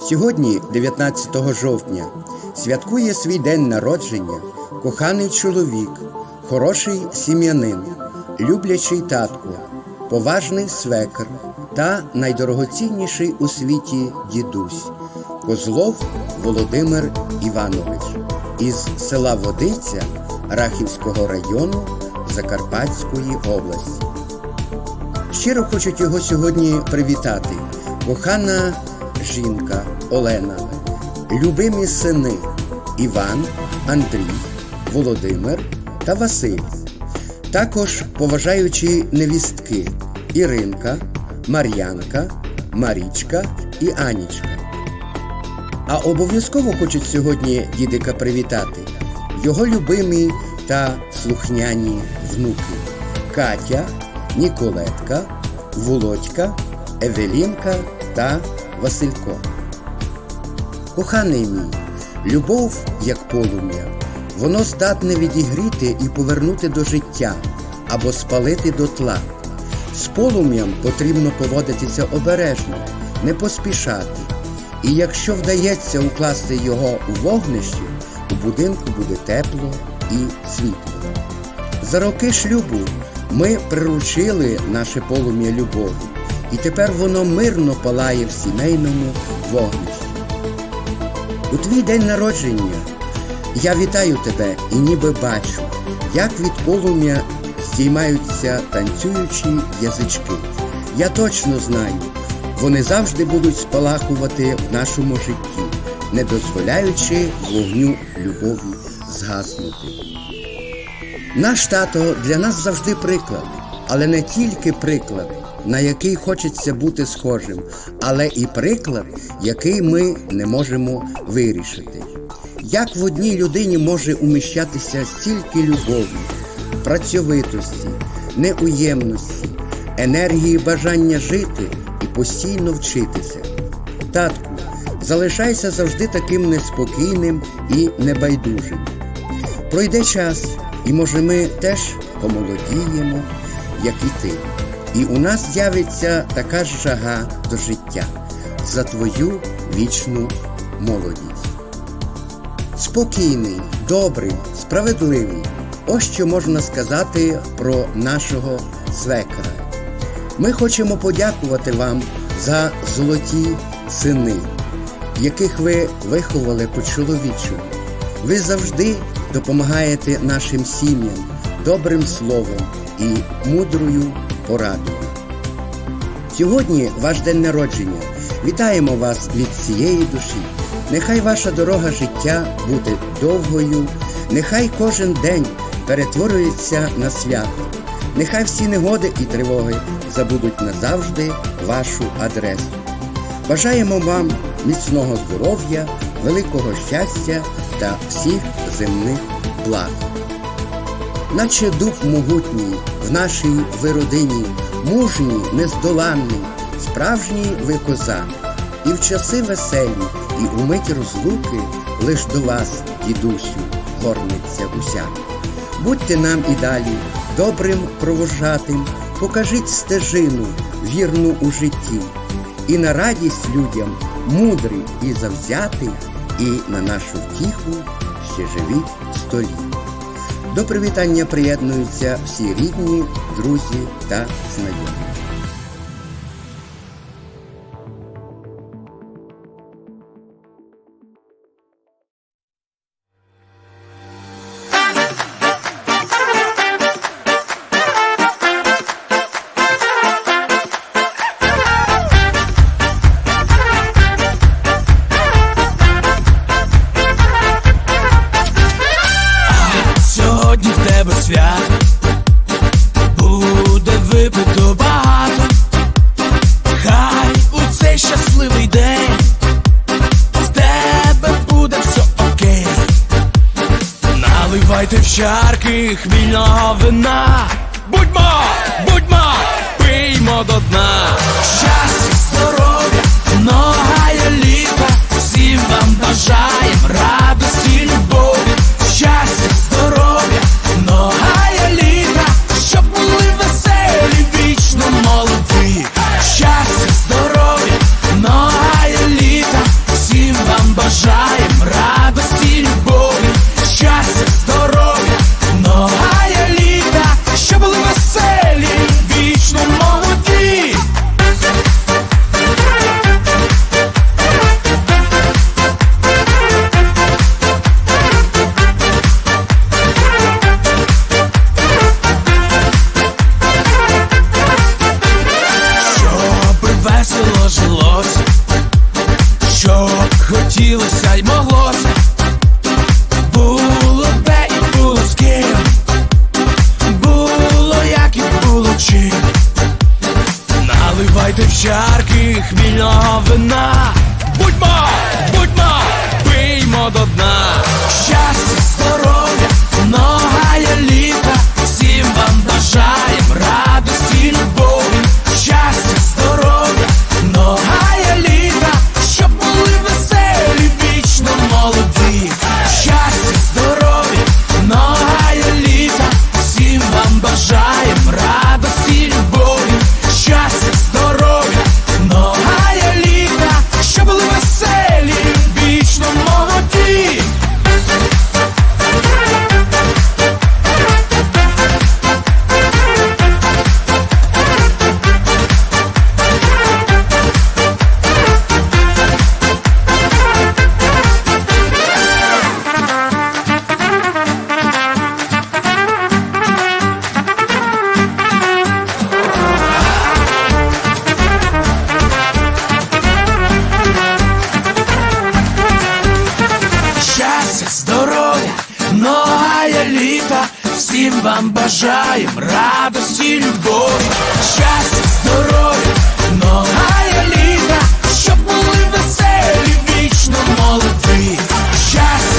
Сьогодні, 19 жовтня, святкує свій день народження коханий чоловік, хороший сім'янин, люблячий татко, поважний свекр та найдорогоцінніший у світі дідусь Козлов Володимир Іванович із села Водиця Рахівського району Закарпатської області. Щиро хочуть його сьогодні привітати. Кохана жінка Олена, любимі сини Іван, Андрій, Володимир та Василь. Також поважаючі невістки Іринка, Мар'янка, Марічка і Анічка. А обов'язково хочуть сьогодні дідика привітати його любимі та слухняні внуки Катя, Ніколетка, Володька, Евелінка та Василько. Коханий мій, любов, як полум'я, воно здатне відігріти і повернути до життя або спалити до тла. З полум'ям потрібно поводитися обережно, не поспішати. І якщо вдається укласти його у вогнищі, у будинку буде тепло і світло. За роки шлюбу ми приручили наше полум'я любові, і тепер воно мирно палає в сімейному вогнищі. У твій день народження я вітаю тебе і ніби бачу, як від полум'я здіймаються танцюючі язички. Я точно знаю, вони завжди будуть спалахувати в нашому житті, не дозволяючи вогню любові згаснути. Наш тато для нас завжди приклад, але не тільки приклад, на який хочеться бути схожим, але і приклад, який ми не можемо вирішити. Як в одній людині може уміщатися стільки любові, працьовитості, неуємності, енергії бажання жити і постійно вчитися? Татку, залишайся завжди таким неспокійним і небайдужим. Пройде час, і може ми теж помолодіємо, як і ти. І у нас з'явиться така ж жага до життя за твою вічну молодість. Спокійний, добрий, справедливий. Ось що можна сказати про нашого свекра. Ми хочемо подякувати вам за золоті сини, яких ви виховали по чоловічому. Ви завжди допомагаєте нашим сім'ям добрим словом і мудрою порадою. Сьогодні ваш день народження. Вітаємо вас від цієї душі. Нехай ваша дорога життя буде довгою, нехай кожен день перетворюється на свято. Нехай всі негоди і тривоги забудуть назавжди вашу адресу. Бажаємо вам міцного здоров'я, великого щастя та всіх земних благ. Наче дуб могутній в нашій ви родині, мужній, нездоланний, справжній ви козак, і в часи веселі, і у мить розлуки лиш до вас, дідусю, горниться усяк. Будьте нам і далі добрим провожатим, покажіть стежину, вірну у житті, і на радість людям мудрий і завзятий, і на нашу втіху ще живіть столі. До привітання приєднуються всі рідні, друзі та знайомі. Випито багато. Хай у цей щасливий день в тебе буде все окей. Наливайте в чарки хмільного вина. Будьмо, будьмо, пиймо до дна. Щастя, здоров'я, многая літа. Всім вам бажаєм радості, хотілося й моглося було те і було з ким. Було, як і було чим, наливайте в чарки хмільного вина. всім вам бажаєм радості, любові, щастя, здоров'я, нога літа, щоб були веселі, вічно молоді, щастя.